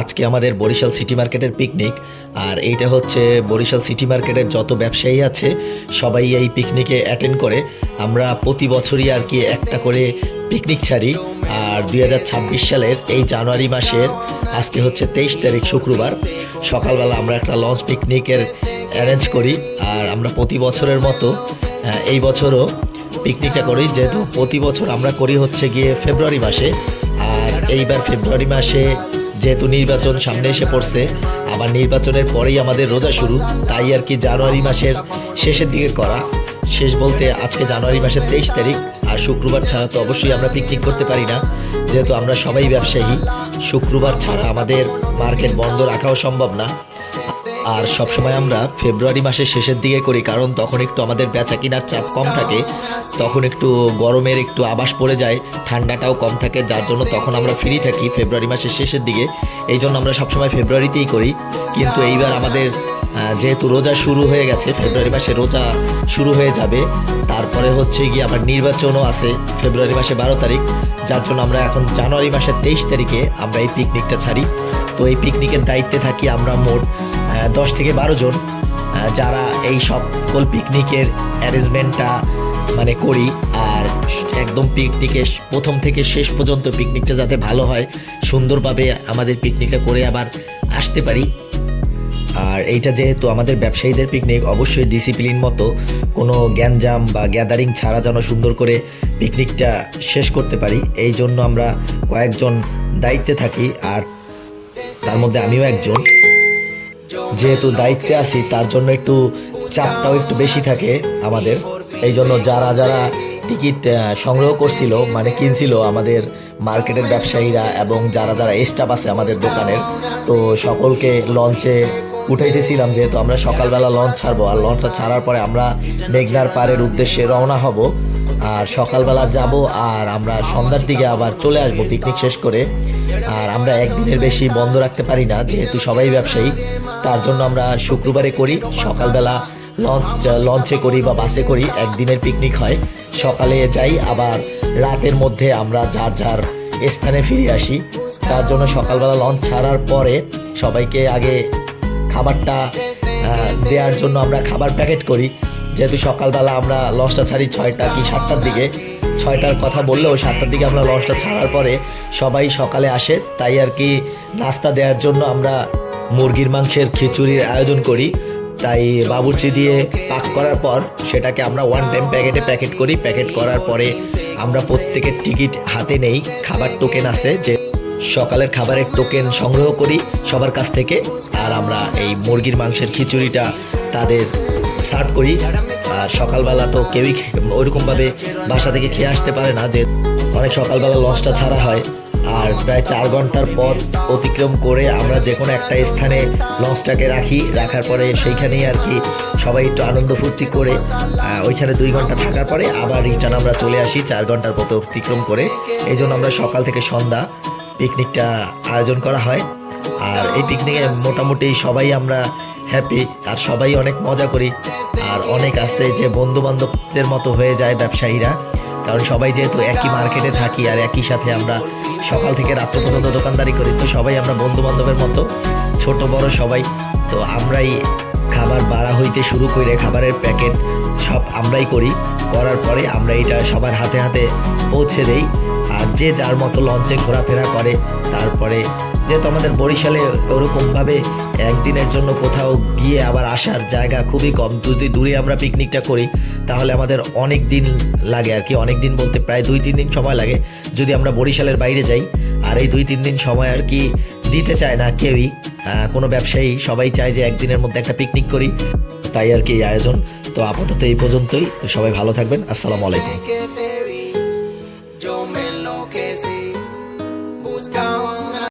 আজকে আমাদের বরিশাল সিটি মার্কেটের পিকনিক আর এইটা হচ্ছে বরিশাল সিটি মার্কেটের যত ব্যবসায়ী আছে, সবাই এই পিকনিকে অ্যাটেন্ড করে। আমরা প্রতি বছরই আর কি একটা করে পিকনিক ছাড়ি। আর দুই হাজার ছাব্বিশ সালের এই জানুয়ারি মাসের, আজকে হচ্ছে তেইশ তারিখ শুক্রবার, সকালবেলা আমরা একটা লঞ্চ পিকনিকের অ্যারেঞ্জ করি। আর আমরা প্রতি বছরের মতো এই বছরও পিকনিকটা করি। যেহেতু প্রতি বছর আমরা করি হচ্ছে গিয়ে ফেব্রুয়ারি মাসে। আর এইবার ফেব্রুয়ারি মাসে যেহেতু নির্বাচন সামনে এসে পড়ছে, আবার নির্বাচনের পরেই আমাদের রোজা শুরু, তাই আর কি জানুয়ারি মাসের শেষের দিকে করা। শেষ বলতে আজকে জানুয়ারি মাসের তেইশ তারিখ, আর শুক্রবার ছাড়া তো অবশ্যই আমরা পিকনিক করতে পারি না, যেহেতু আমরা সবাই ব্যবসায়ী। শুক্রবার ছাড়া আমাদের মার্কেট বন্ধ রাখাও সম্ভব না। আর সবসময় আমরা ফেব্রুয়ারি মাসের শেষের দিকে করি, কারণ তখন একটু আমাদের বেচা কিনার চাপ কম থাকে, তখন একটু গরমের একটু আবাস পড়ে যায়, ঠান্ডাটাও কম থাকে, যার জন্য তখন আমরা ফ্রি থাকি ফেব্রুয়ারি মাসের শেষের দিকে। এই জন্য আমরা সবসময় ফেব্রুয়ারিতেই করি, কিন্তু এইবার আমাদের যেহেতু রোজা শুরু হয়ে গেছে, ফেব্রুয়ারি মাসে রোজা শুরু হয়ে যাবে, তারপরে হচ্ছে গিয়ে আবার নির্বাচনও আছে ফেব্রুয়ারি মাসে বারো তারিখ, যার জন্য আমরা এখন জানুয়ারি মাসের তেইশ তারিখে আমরা এই পিকনিকটা ছাড়ি। তো এই পিকনিকের দায়িত্বে থাকি আমরা মোট দশ থেকে বারো জন যারা এই সকল পিকনিকের অ্যারেঞ্জমেন্টটা মানে করি। আর একদম পিকনিকে প্রথম থেকে শেষ পর্যন্ত পিকনিকটা যাতে ভালো হয়, সুন্দরভাবে আমাদের পিকনিকটা করে আবার আসতে পারি। আর এইটা যেহেতু আমাদের ব্যবসায়ীদের পিকনিক অবশ্যই ডিসিপ্লিন মতো কোনো গ্যাঞ্জাম বা গ্যাদারিং ছাড়া যেন সুন্দর করে পিকনিকটা শেষ করতে পারি। এই জন্য আমরা কয়েকজন দায়িত্বে থাকি, আর তার মধ্যে আমিও একজন। যেহেতু দায়িত্বে আছি, তার জন্য একটু চাপটাও একটু বেশি থাকে আমাদের। এই জন্য যারা যারা টিকিট সংগ্রহ করছিল মানে কিনছিল আমাদের মার্কেটের ব্যবসায়ীরা এবং যারা যারা স্টাফ আছে আমাদের দোকানের, তো সকলকে লঞ্চে উঠাইতেছিলাম যেহেতু আমরা সকালবেলা লঞ্চ ছাড়বো। আর লঞ্চটা ছাড়ার পরে আমরা মেঘনার পাড়ের উদ্দেশ্যে রওনা হব। আর সকালবেলা যাব আর আমরা সন্ধ্যার দিকে আবার চলে আসব পিকনিক শেষ করে। আর আমরা একদিনের বেশি বন্ধ রাখতে পারি না, যেহেতু সবাই ব্যবসায়ী, তার জন্য আমরা শুক্রবারে করি, সকালবেলা লঞ্চ লঞ্চে করি বা বাসে করি, একদিনের পিকনিক হয়। সকালে যাই, আবার রাতের মধ্যে আমরা যার যার স্থানে ফিরে আসি। তার জন্য সকালবেলা লঞ্চ ছাড়ার পরে সবাইকে আগে খাবারটা দেওয়ার জন্য আমরা খাবার প্যাকেট করি। যেহেতু সকালবেলা আমরা লঞ্চটা ছাড়ি ছয়টা কি সাতটার দিকে, ছয়টার কথা বললেও সাতটার দিকে আমরা লঞ্চটা ছাড়ার পরে সবাই সকালে আসে, তাই আর কি নাস্তা দেওয়ার জন্য আমরা মুরগির মাংসের খিচুড়ির আয়োজন করি। তাই বাবুর্চি দিয়ে পাক করার পর সেটাকে আমরা ওয়ান টাইম প্যাকেটে প্যাকেট করি। প্যাকেট করার পরে আমরা প্রত্যেকের টিকিট হাতে নেই, খাবার টোকেন আছে, যে সকালের খাবারের টোকেন সংগ্রহ করি সবার কাছ থেকে, আর আমরা এই মুরগির মাংসের খিচুড়িটা তাদের সার্ভ করি। আর সকালবেলা তো কেউই ওইরকমভাবে বাসা থেকে খেয়ে আসতে পারে না যে অনেক সকালবেলা লঞ্চটা ছাড়া হয়। আর প্রায় চার ঘণ্টার পথ অতিক্রম করে আমরা যে কোনো একটা স্থানে লঞ্চটাকে রাখি। রাখার পরে সেইখানেই আর কি সবাই একটু আনন্দ ফুর্তি করে ওইখানে দুই ঘণ্টা থাকার পরে আবার রিটার্ন আমরা চলে আসি চার ঘণ্টার পথ অতিক্রম করে। এই জন্য আমরা সকাল থেকে সন্ধ্যা পিকনিকটা আয়োজন করা হয়। আর এই পিকনিকে মোটামুটি সবাই আমরা হ্যাপি আর সবাই অনেক মজা করি। আর অনেক আছে যে বন্ধু বান্ধবদের মতো হয়ে যায় ব্যবসায়ীরা। কারণ সবাই যেহেতু একই মার্কেটে থাকি আর একই সাথে আমরা সকাল থেকে রাত্র পর্যন্ত দোকানদারি করি, তো সবাই আমরা বন্ধু বান্ধবের মতো। ছোট, বড় সবাই। তো আমরাই খাবার বাড়া হইতে শুরু করে খাবারের প্যাকেট সব আমরাই করি। করার পরে আমরা এটা সবার হাতে হাতে পৌঁছে দেই। আর যে যার মতো লঞ্চে ঘোরাফেরা করে, তারপরে যেহেতু আমাদের বরিশালে ওরকমভাবে একদিনের জন্য কোথাও গিয়ে আবার আসার জায়গা খুবই কম। যদি দূরে আমরা পিকনিকটা করি, তাহলে আমাদের অনেক দিন লাগে আর কি। অনেক দিন বলতে প্রায় দুই, তিন দিন সময় লাগে। যদি আমরা বরিশালের বাইরে যাই, আর এই দুই, তিন দিন সময় আর কি দিতে চায় না কেউই কোনো ব্যবসায়ী, সবাই চায় যে একদিনের মধ্যে একটা পিকনিক করি। তাই আর কি আয়োজন। তো আপাতত এই পর্যন্তই। তো সবাই ভালো থাকবেন। আসসালামু আলাইকুম।